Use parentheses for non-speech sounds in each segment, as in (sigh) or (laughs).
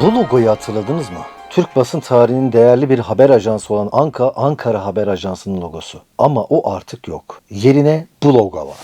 Bu logoyu hatırladınız mı? Türk basın tarihinin değerli bir haber ajansı olan Anka, Ankara Haber Ajansı'nın logosu. Ama o artık yok. Yerine bu logo var.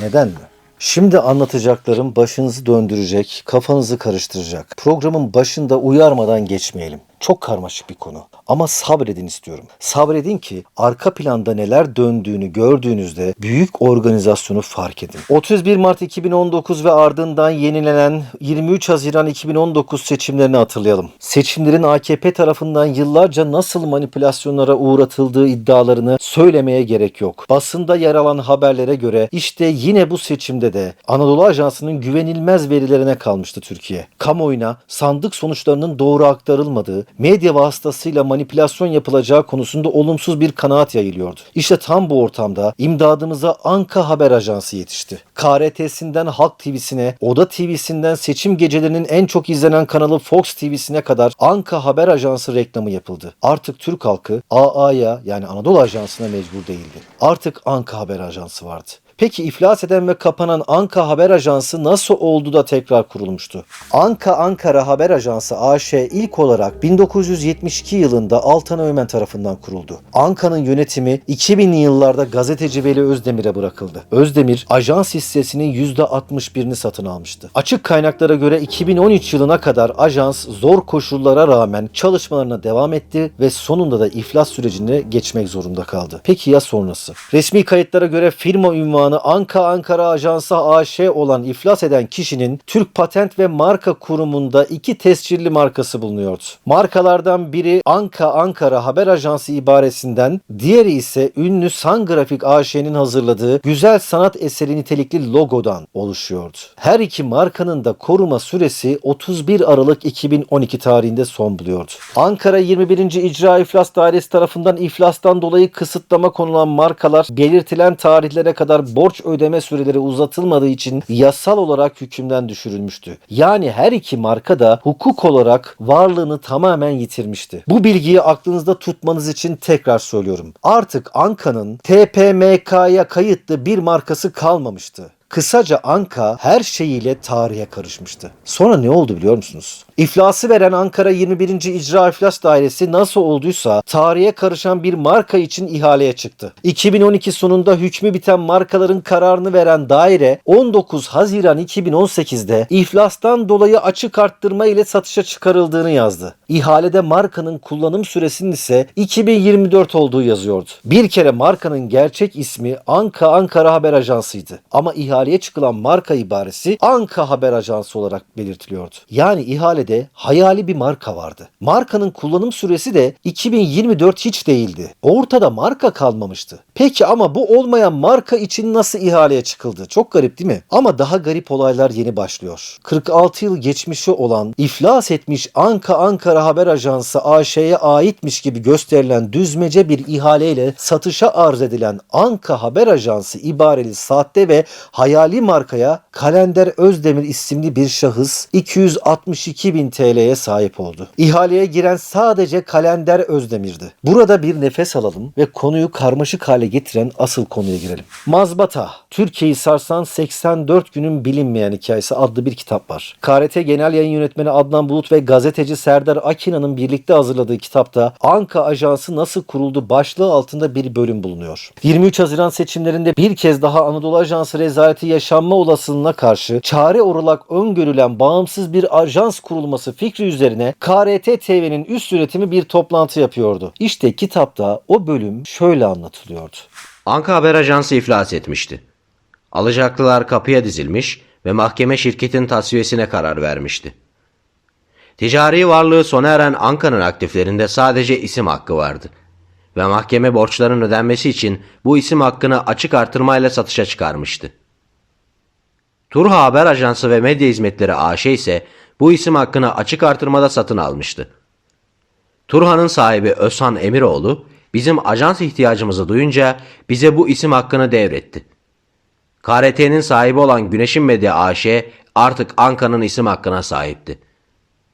Neden mi? Şimdi anlatacaklarım başınızı döndürecek, kafanızı karıştıracak. Programın başında uyarmadan geçmeyelim. Çok karmaşık bir konu. Ama sabredin istiyorum. Sabredin ki arka planda neler döndüğünü gördüğünüzde büyük organizasyonu fark edin. 31 Mart 2019 ve ardından yenilenen 23 Haziran 2019 seçimlerini hatırlayalım. Seçimlerin AKP tarafından yıllarca nasıl manipülasyonlara uğratıldığı iddialarını söylemeye gerek yok. Basında yer alan haberlere göre işte yine bu seçimde de Anadolu Ajansı'nın güvenilmez verilerine kalmıştı Türkiye. Kamuoyuna sandık sonuçlarının doğru aktarılmadığı, medya vasıtasıyla manipülasyon yapılacağı konusunda olumsuz bir kanaat yayılıyordu. İşte tam bu ortamda imdadımıza Anka Haber Ajansı yetişti. KRT'sinden Halk TV'sine, Oda TV'sinden seçim gecelerinin en çok izlenen kanalı Fox TV'sine kadar Anka Haber Ajansı reklamı yapıldı. Artık Türk halkı AA'ya yani Anadolu Ajansı'na mecbur değildi. Artık Anka Haber Ajansı vardı. Peki iflas eden ve kapanan Anka Haber Ajansı nasıl oldu da tekrar kurulmuştu? Anka Ankara Haber Ajansı AŞ ilk olarak 1972 yılında Altan Öğmen tarafından kuruldu. Anka'nın yönetimi 2000'li yıllarda gazeteci Veli Özdemir'e bırakıldı. Özdemir ajans hissesinin %61'ini satın almıştı. Açık kaynaklara göre 2013 yılına kadar ajans zor koşullara rağmen çalışmalarına devam etti ve sonunda da iflas sürecine geçmek zorunda kaldı. Peki ya sonrası? Resmi kayıtlara göre firma ünvanı Anka Ankara Ajansı AŞ olan iflas eden kişinin Türk Patent ve Marka Kurumu'nda iki tescilli markası bulunuyordu. Markalardan biri Anka Ankara Haber Ajansı ibaresinden, diğeri ise ünlü San Grafik AŞ'nin hazırladığı güzel sanat eseri nitelikli logodan oluşuyordu. Her iki markanın da koruma süresi 31 Aralık 2012 tarihinde son buluyordu. Ankara 21. İcra İflas Dairesi tarafından iflastan dolayı kısıtlama konulan markalar belirtilen tarihlere kadar borç ödeme süreleri uzatılmadığı için yasal olarak hükümden düşürülmüştü. Yani her iki marka da hukuk olarak varlığını tamamen yitirmişti. Bu bilgiyi aklınızda tutmanız için tekrar söylüyorum. Artık Anka'nın TPMK'ya kayıtlı bir markası kalmamıştı. Kısaca Anka her şeyiyle tarihe karışmıştı. Sonra ne oldu biliyor musunuz? İflası veren Ankara 21. İcra İflas Dairesi nasıl olduysa tarihe karışan bir marka için ihaleye çıktı. 2012 sonunda hükmü biten markaların kararını veren daire 19 Haziran 2018'de iflastan dolayı açık arttırma ile satışa çıkarıldığını yazdı. İhalede markanın kullanım süresinin ise 2024 olduğu yazıyordu. Bir kere markanın gerçek ismi Anka Ankara Haber Ajansı'ydı. Ama ihaleye çıkılan marka ibaresi Anka Haber Ajansı olarak belirtiliyordu. Yani ihalede hayali bir marka vardı. Markanın kullanım süresi de 2024 hiç değildi. Ortada marka kalmamıştı. Peki ama bu olmayan marka için nasıl ihaleye çıkıldı? Çok garip değil mi? Ama daha garip olaylar yeni başlıyor. 46 yıl geçmişi olan iflas etmiş Anka Ankara Haber Ajansı AŞ'ye aitmiş gibi gösterilen düzmece bir ihaleyle satışa arz edilen Anka Haber Ajansı ibareli sahte ve hayali markaya Kalender Özdemir isimli bir şahıs 262 bin TL'ye sahip oldu. İhaleye giren sadece Kalender Özdemir'di. Burada bir nefes alalım ve konuyu karmaşık hale getiren asıl konuya girelim. Mazbata, Türkiye'yi sarsan 84 günün bilinmeyen hikayesi adlı bir kitap var. KRT Genel Yayın Yönetmeni Adnan Bulut ve gazeteci Serdar Akina'nın birlikte hazırladığı kitapta Anka Ajansı nasıl kuruldu başlığı altında bir bölüm bulunuyor. 23 Haziran seçimlerinde bir kez daha Anadolu Ajansı rezaleti yaşanma olasılığına karşı çare olarak öngörülen bağımsız bir ajans kurulması fikri üzerine KRT TV'nin üst yönetimi bir toplantı yapıyordu. İşte kitapta o bölüm şöyle anlatılıyordu. Anka Haber Ajansı iflas etmişti. Alacaklılar kapıya dizilmiş ve mahkeme şirketin tasfiyesine karar vermişti. Ticari varlığı sona eren Anka'nın aktiflerinde sadece isim hakkı vardı. Ve mahkeme borçların ödenmesi için bu isim hakkını açık artırmayla satışa çıkarmıştı. Turha Haber Ajansı ve Medya Hizmetleri AŞ ise bu isim hakkını açık artırmada satın almıştı. Turhan'ın sahibi Özhan Emiroğlu bizim ajans ihtiyacımızı duyunca bize bu isim hakkını devretti. KRT'nin sahibi olan Güneşin Medya AŞ artık Anka'nın isim hakkına sahipti.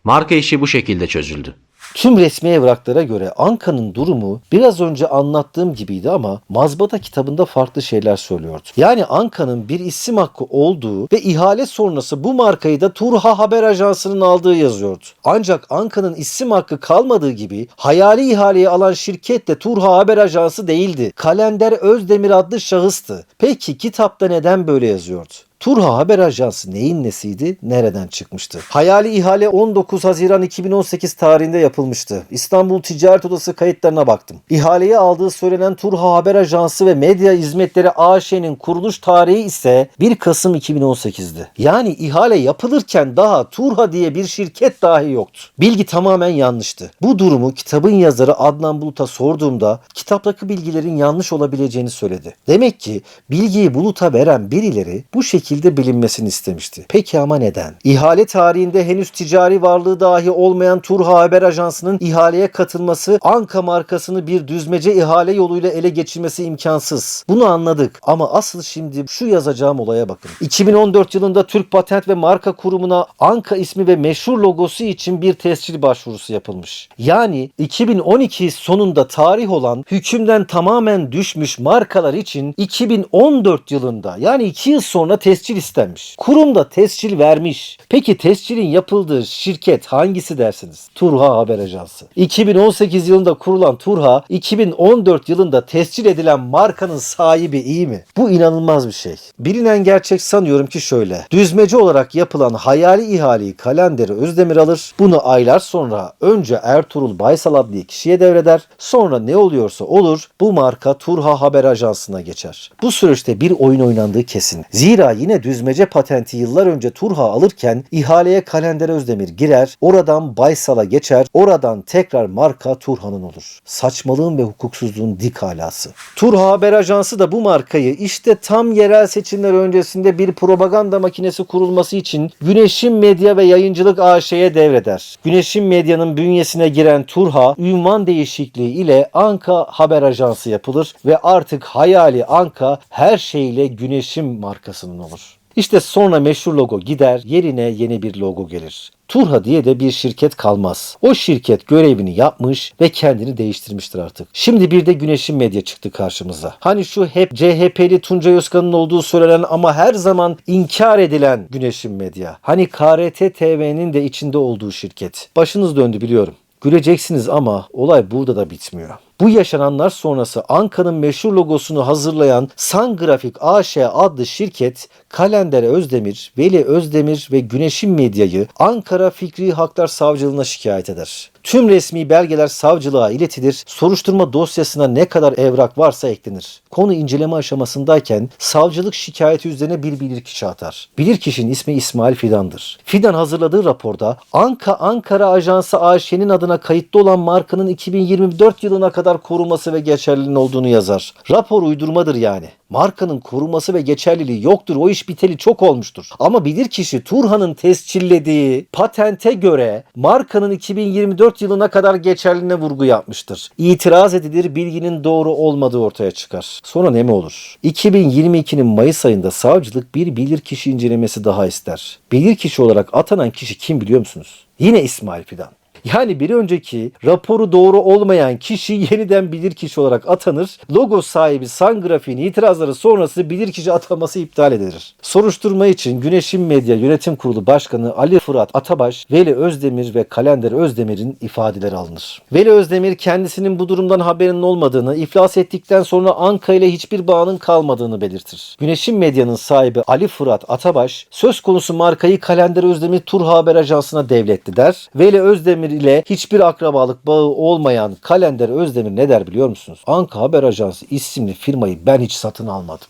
Marka işi bu şekilde çözüldü. Tüm resmi evraklara göre Anka'nın durumu biraz önce anlattığım gibiydi ama mazbata kitabında farklı şeyler söylüyordu. Yani Anka'nın bir isim hakkı olduğu ve ihale sonrası bu markayı da Turha Haber Ajansı'nın aldığı yazıyordu. Ancak Anka'nın isim hakkı kalmadığı gibi hayali ihaleyi alan şirket de Turha Haber Ajansı değildi. Kalender Özdemir adlı şahıstı. Peki kitapta neden böyle yazıyordu? Turha Haber Ajansı neyin nesiydi, nereden çıkmıştı? Hayali ihale 19 Haziran 2018 tarihinde yapılmıştı. İstanbul Ticaret Odası kayıtlarına baktım. İhaleyi aldığı söylenen Turha Haber Ajansı ve Medya Hizmetleri AŞ'nin kuruluş tarihi ise 1 Kasım 2018'di. Yani ihale yapılırken daha Turha diye bir şirket dahi yoktu. Bilgi tamamen yanlıştı. Bu durumu kitabın yazarı Adnan Bulut'a sorduğumda kitaptaki bilgilerin yanlış olabileceğini söyledi. Demek ki bilgiyi Bulut'a veren birileri bu şekilde bilinmesini istemişti. Peki ama neden? İhale tarihinde henüz ticari varlığı dahi olmayan Turha Haber Ajansı'nın ihaleye katılması Anka markasını bir düzmece ihale yoluyla ele geçirmesi imkansız. Bunu anladık ama asıl şimdi şu yazacağım olaya bakın. 2014 yılında Türk Patent ve Marka Kurumu'na Anka ismi ve meşhur logosu için bir tescil başvurusu yapılmış. Yani 2012 sonunda tarih olan hükümden tamamen düşmüş markalar için 2014 yılında yani 2 yıl sonra tescil istenmiş. Kurum da tescil vermiş. Peki tescilin yapıldığı şirket hangisi dersiniz? Turha Haber Ajansı. 2018 yılında kurulan Turha 2014 yılında tescil edilen markanın sahibi iyi mi? Bu inanılmaz bir şey. Bilinen gerçek sanıyorum ki şöyle. Düzmece olarak yapılan hayali ihaleyi kalenderi Özdemir alır. Bunu aylar sonra önce Ertuğrul Baysal adlı kişiye devreder. Sonra ne oluyorsa olur bu marka Turha Haber Ajansı'na geçer. Bu süreçte bir oyun oynandığı kesin. Zira yine düzmece patenti yıllar önce Turha alırken ihaleye Kalender Özdemir girer, oradan Baysal'a geçer, oradan tekrar marka Turha'nın olur. Saçmalığın ve hukuksuzluğun dik alası. Turha Haber Ajansı da bu markayı işte tam yerel seçimler öncesinde bir propaganda makinesi kurulması için Güneşin Medya ve Yayıncılık AŞ'ye devreder. Güneşin Medya'nın bünyesine giren Turha, ünvan değişikliği ile Anka Haber Ajansı yapılır ve artık hayali Anka her şeyle Güneşin markasının olur. İşte sonra meşhur logo gider, yerine yeni bir logo gelir. Turha diye de bir şirket kalmaz. O şirket görevini yapmış ve kendini değiştirmiştir artık. Şimdi bir de Güneşin Medya çıktı karşımıza. Hani şu hep CHP'li Tuncay Özkan'ın olduğu söylenen ama her zaman inkar edilen Güneşin Medya. Hani KRT TV'nin de içinde olduğu şirket. Başınız döndü biliyorum. Güleceksiniz ama olay burada da bitmiyor. Bu yaşananlar sonrası Anka'nın meşhur logosunu hazırlayan San Grafik AŞ adlı şirket Kalender Özdemir, Veli Özdemir ve Güneşin Medya'yı Ankara Fikri Haklar Savcılığına şikayet eder. Tüm resmi belgeler savcılığa iletilir. Soruşturma dosyasına ne kadar evrak varsa eklenir. Konu inceleme aşamasındayken savcılık şikayeti üzerine bir bilirkişi atar. Bilirkişinin ismi İsmail Fidan'dır. Fidan hazırladığı raporda Anka Ankara Ajansı AŞ'nin adına kayıtlı olan markanın 2024 yılına kadar koruması ve geçerliliğinin olduğunu yazar. Rapor uydurmadır yani. Markanın koruması ve geçerliliği yoktur. O iş biteli çok olmuştur. Ama bilirkişi Turhan'ın tescillediği patente göre markanın 2024 yılına kadar geçerliliğine vurgu yapmıştır. İtiraz edilir bilginin doğru olmadığı ortaya çıkar. Sonra ne mi olur? 2022'nin Mayıs ayında savcılık bir bilirkişi incelemesi daha ister. Bilirkişi olarak atanan kişi kim biliyor musunuz? Yine İsmail Fidan. Yani bir önceki raporu doğru olmayan kişi (laughs) yeniden bilirkişi olarak atanır. Logo sahibi San Grafik'in itirazları sonrası bilirkişi ataması iptal edilir. Soruşturma için Güneşin Medya Yönetim Kurulu Başkanı Ali Fırat Atabaş, Veli Özdemir ve Kalender Özdemir'in ifadeleri alınır. Veli Özdemir kendisinin bu durumdan haberinin olmadığını, iflas ettikten sonra Anka ile hiçbir bağının kalmadığını belirtir. Güneşin Medya'nın sahibi Ali Fırat Atabaş, söz konusu markayı Kalender Özdemir Tur Haber Ajansı'na devletti der. Veli Özdemir ile hiçbir akrabalık bağı olmayan Kalender Özdemir ne der biliyor musunuz? Anka Haber Ajansı isimli firmayı ben hiç satın almadım.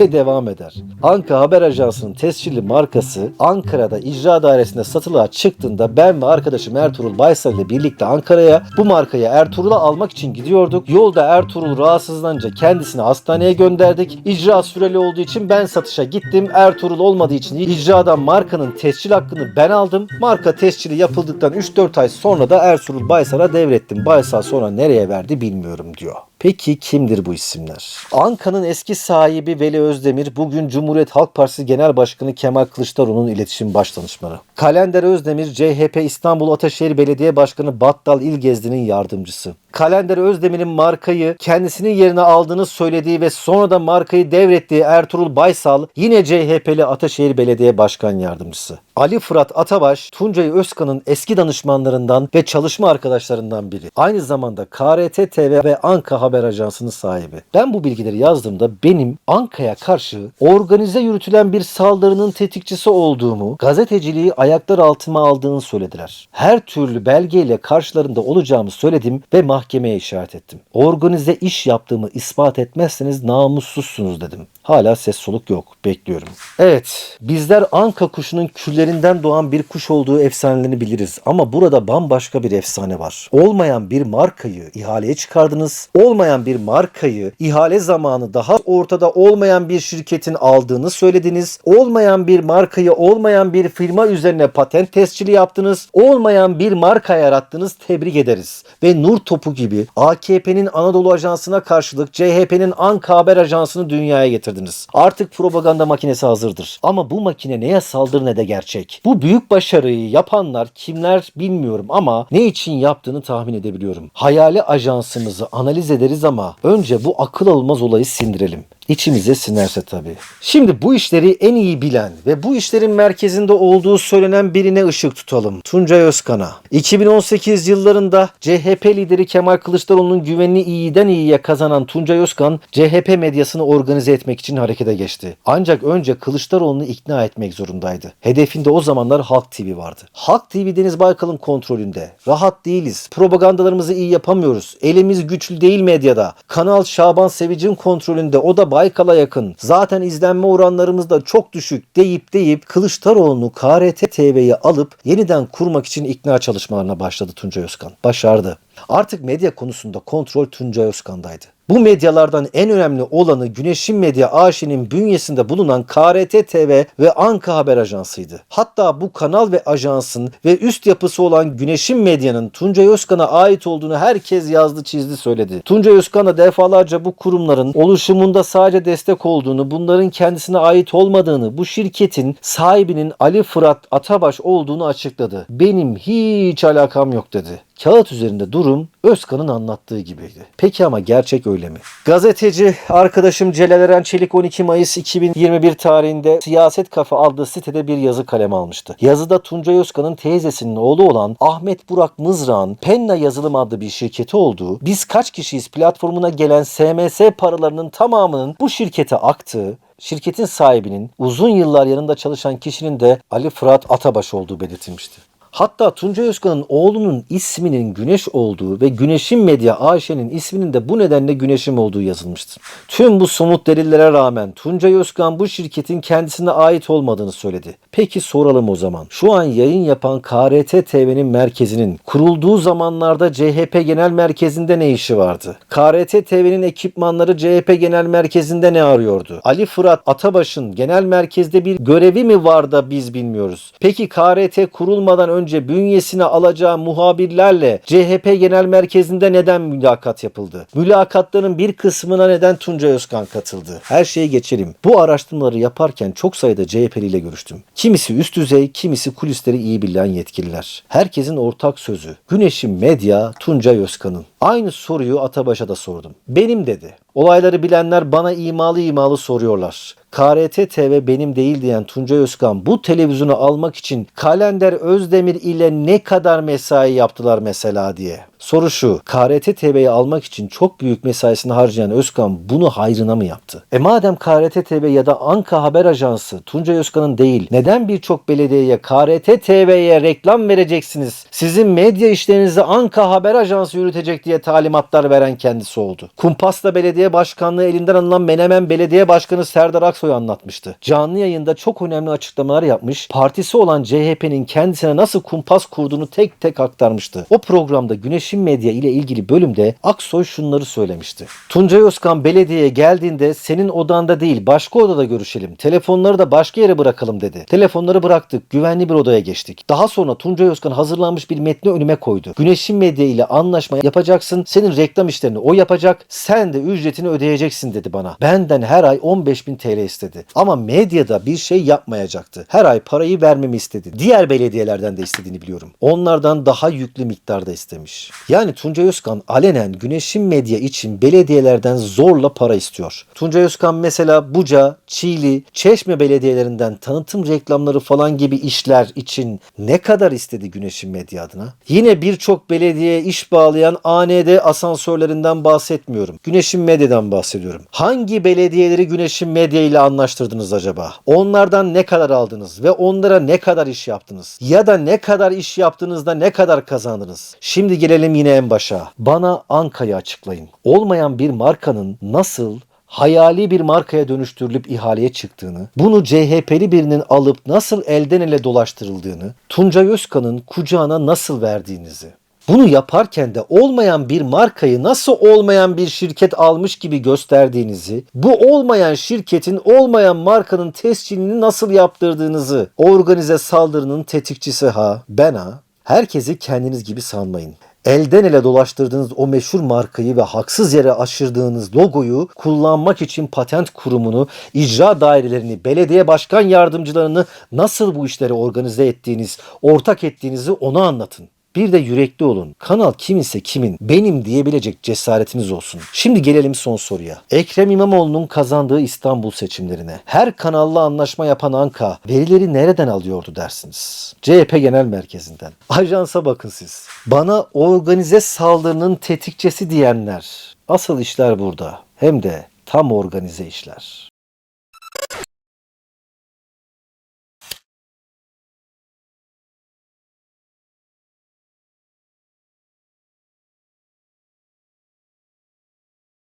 Ve devam eder. Anka Haber Ajansı'nın tescilli markası Ankara'da icra dairesinde satılığa çıktığında ben ve arkadaşım Ertuğrul Baysal ile birlikte Ankara'ya bu markayı Ertuğrul'a almak için gidiyorduk. Yolda Ertuğrul rahatsızlanınca kendisini hastaneye gönderdik. İcra süreli olduğu için ben satışa gittim. Ertuğrul olmadığı için icradan markanın tescil hakkını ben aldım. Marka tescili yapıldıktan 3-4 ay sonra da Ertuğrul Baysal'a devrettim. Baysal sonra nereye verdi bilmiyorum diyor. Peki kimdir bu isimler? Anka'nın eski sahibi Veli Özdemir bugün Cumhuriyet Halk Partisi Genel Başkanı Kemal Kılıçdaroğlu'nun iletişim başdanışmanı. Kalender Özdemir CHP İstanbul Ataşehir Belediye Başkanı Battal İlgezdi'nin yardımcısı. Kalender Özdemir'in markayı kendisinin yerine aldığını söylediği ve sonra da markayı devrettiği Ertuğrul Baysal yine CHP'li Ataşehir Belediye Başkan Yardımcısı. Ali Fırat Atabaş, Tuncay Özkan'ın eski danışmanlarından ve çalışma arkadaşlarından biri. Aynı zamanda KRT TV ve Anka Haber Ajansı'nın sahibi. Ben bu bilgileri yazdığımda benim Anka'ya karşı organize yürütülen bir saldırının tetikçisi olduğumu, gazeteciliği ayaklar altıma aldığını söylediler. Her türlü belgeyle karşılarında olacağımı söyledim ve mahkemeye işaret ettim. Organize iş yaptığımı ispat etmezseniz namussuzsunuz dedim. Hala ses soluk yok. Bekliyorum. Evet, bizler Anka kuşunun küllerinden doğan bir kuş olduğu efsanelerini biliriz. Ama burada bambaşka bir efsane var. Olmayan bir markayı ihaleye çıkardınız. Olmayan bir markayı ihale zamanı daha ortada olmayan bir şirketin aldığını söylediniz. Olmayan bir markayı olmayan bir firma üzerine patent tescili yaptınız. Olmayan bir marka yarattınız. Tebrik ederiz. Ve Nur Topu gibi AKP'nin Anadolu Ajansı'na karşılık CHP'nin Anka Haber Ajansı'nı dünyaya getirdiniz. Artık propaganda makinesi hazırdır. Ama bu makine ne yasaldır ne de gerçek. Bu büyük başarıyı yapanlar kimler bilmiyorum ama ne için yaptığını tahmin edebiliyorum. Hayali ajansımızı analiz ederiz ama önce bu akıl almaz olayı sindirelim. İçimize sinerse tabii. Şimdi bu işleri en iyi bilen ve bu işlerin merkezinde olduğu söylenen birine ışık tutalım. Tuncay Özkan'a. 2018 yıllarında CHP lideri Kemal Kılıçdaroğlu'nun güvenini iyiden iyiye kazanan Tuncay Özkan, CHP medyasını organize etmek için harekete geçti. Ancak önce Kılıçdaroğlu'nu ikna etmek zorundaydı. Hedefinde o zamanlar Halk TV vardı. Halk TV Deniz Baykal'ın kontrolünde. Rahat değiliz. Propagandalarımızı iyi yapamıyoruz. Elimiz güçlü değil medyada. Kanal Şaban Sevic'in kontrolünde. O da Baykal'a yakın. Zaten izlenme oranlarımız da çok düşük deyip deyip Kılıçdaroğlu'nu KRT TV'ye alıp yeniden kurmak için ikna çalışmalarına başladı Tuncay Özkan. Başardı. Artık medya konusunda kontrol Tuncay Özkan'daydı. Bu medyalardan en önemli olanı Güneşin Medya AŞ'nin bünyesinde bulunan KRT TV ve Anka Haber Ajansı'ydı. Hatta bu kanal ve ajansın ve üst yapısı olan Güneşin Medya'nın Tuncay Özkan'a ait olduğunu herkes yazdı çizdi söyledi. Tuncay Özkan da defalarca bu kurumların oluşumunda sadece destek olduğunu, bunların kendisine ait olmadığını, bu şirketin sahibinin Ali Fırat Atabaş olduğunu açıkladı. Benim hiç alakam yok dedi. Kağıt üzerinde durum Özkan'ın anlattığı gibiydi. Peki ama gerçek öyle mi? Gazeteci arkadaşım Celal Eren Çelik 12 Mayıs 2021 tarihinde Siyaset Kafa adlı sitede bir yazı kaleme almıştı. Yazıda Tuncay Özkan'ın teyzesinin oğlu olan Ahmet Burak Mızrak'ın Penna Yazılım adlı bir şirketi olduğu, biz kaç kişiyiz platformuna gelen SMS paralarının tamamının bu şirkete aktığı, şirketin sahibinin uzun yıllar yanında çalışan kişinin de Ali Fırat Atabaş olduğu belirtilmişti. Hatta Tuncay Özkan'ın oğlunun isminin Güneş olduğu ve Güneş'in Medya AŞ'nin isminin de bu nedenle Güneş'im olduğu yazılmıştı. Tüm bu somut delillere rağmen Tuncay Özkan bu şirketin kendisine ait olmadığını söyledi. Peki soralım o zaman. Şu an yayın yapan KRT TV'nin merkezinin kurulduğu zamanlarda CHP Genel Merkezi'nde ne işi vardı? KRT TV'nin ekipmanları CHP Genel Merkezi'nde ne arıyordu? Ali Fırat Atabaş'ın genel merkezde bir görevi mi var da biz bilmiyoruz? Peki KRT kurulmadan önce bünyesine alacağı muhabirlerle CHP Genel Merkezi'nde neden mülakat yapıldı? Mülakatların bir kısmına neden Tuncay Özkan katıldı? Her şeyi geçelim. Bu araştırmaları yaparken çok sayıda CHP'li ile görüştüm. Kimisi üst düzey, kimisi kulisleri iyi bilen yetkililer. Herkesin ortak sözü. Güneşin medya Tuncay Özkan'ın. Aynı soruyu Atabaş'a da sordum. Benim dedi. Olayları bilenler bana imalı imalı soruyorlar. KRT TV benim değil diyen Tuncay Özkan bu televizyonu almak için Kalender Özdemir ile ne kadar mesai yaptılar mesela diye. Soru şu, KRT TV'yi almak için çok büyük mesaisini harcayan Özkan bunu hayrına mı yaptı? E madem KRT TV ya da Anka Haber Ajansı Tuncay Özkan'ın değil, neden birçok belediyeye KRT TV'ye reklam vereceksiniz? Sizin medya işlerinizi Anka Haber Ajansı yürütecek diye talimatlar veren kendisi oldu. Kumpas'ta belediye belediye başkanlığı elinden alınan Menemen Belediye Başkanı Serdar Aksoy anlatmıştı. Canlı yayında çok önemli açıklamalar yapmış, partisi olan CHP'nin kendisine nasıl kumpas kurduğunu tek tek aktarmıştı. O programda Güneşin Medya ile ilgili bölümde Aksoy şunları söylemişti. Tuncay Özkan belediyeye geldiğinde senin odanda değil başka odada görüşelim. Telefonları da başka yere bırakalım dedi. Telefonları bıraktık. Güvenli bir odaya geçtik. Daha sonra Tuncay Özkan hazırlanmış bir metni önüme koydu. Güneşin Medya ile anlaşma yapacaksın. Senin reklam işlerini o yapacak. Sen de ücretini ödeyeceksin dedi bana. Benden her ay 15 bin TL istedi. Ama medyada bir şey yapmayacaktı. Her ay parayı vermemi istedi. Diğer belediyelerden de istediğini biliyorum. Onlardan daha yüklü miktarda istemiş. Yani Tuncay Özkan alenen Güneşin Medya için belediyelerden zorla para istiyor. Tuncay Özkan mesela Buca, Çiğli, Çeşme belediyelerinden tanıtım reklamları falan gibi işler için ne kadar istedi Güneşin Medya adına? Yine birçok belediyeye iş bağlayan AND asansörlerinden bahsetmiyorum. Güneşin Medya'dan bahsediyorum. Hangi belediyeleri Güneşin Medya ile anlaştırdınız acaba? Onlardan ne kadar aldınız ve onlara ne kadar iş yaptınız? Ya da ne kadar iş yaptığınızda ne kadar kazandınız? Şimdi gelelim yine en başa. Bana Anka'yı açıklayın. Olmayan bir markanın nasıl hayali bir markaya dönüştürülüp ihaleye çıktığını, bunu CHP'li birinin alıp nasıl elden ele dolaştırıldığını, Tuncay Özkan'ın kucağına nasıl verdiğinizi. Bunu yaparken de olmayan bir markayı nasıl olmayan bir şirket almış gibi gösterdiğinizi, bu olmayan şirketin olmayan markanın tescilini nasıl yaptırdığınızı, organize saldırının tetikçisi ha, ben ha, herkesi kendiniz gibi sanmayın elden ele dolaştırdığınız o meşhur markayı ve haksız yere aşırdığınız logoyu kullanmak için patent kurumunu, icra dairelerini, belediye başkan yardımcılarını nasıl bu işleri organize ettiğiniz, ortak ettiğinizi ona anlatın. Bir de yürekli olun. Kanal kiminse kimin benim diyebilecek cesaretiniz olsun. Şimdi gelelim son soruya. Ekrem İmamoğlu'nun kazandığı İstanbul seçimlerine her kanalla anlaşma yapan Anka verileri nereden alıyordu dersiniz? CHP Genel Merkezi'nden. Ajansa bakın siz. Bana organize saldırının tetikçesi diyenler. Asıl işler burada. Hem de tam organize işler.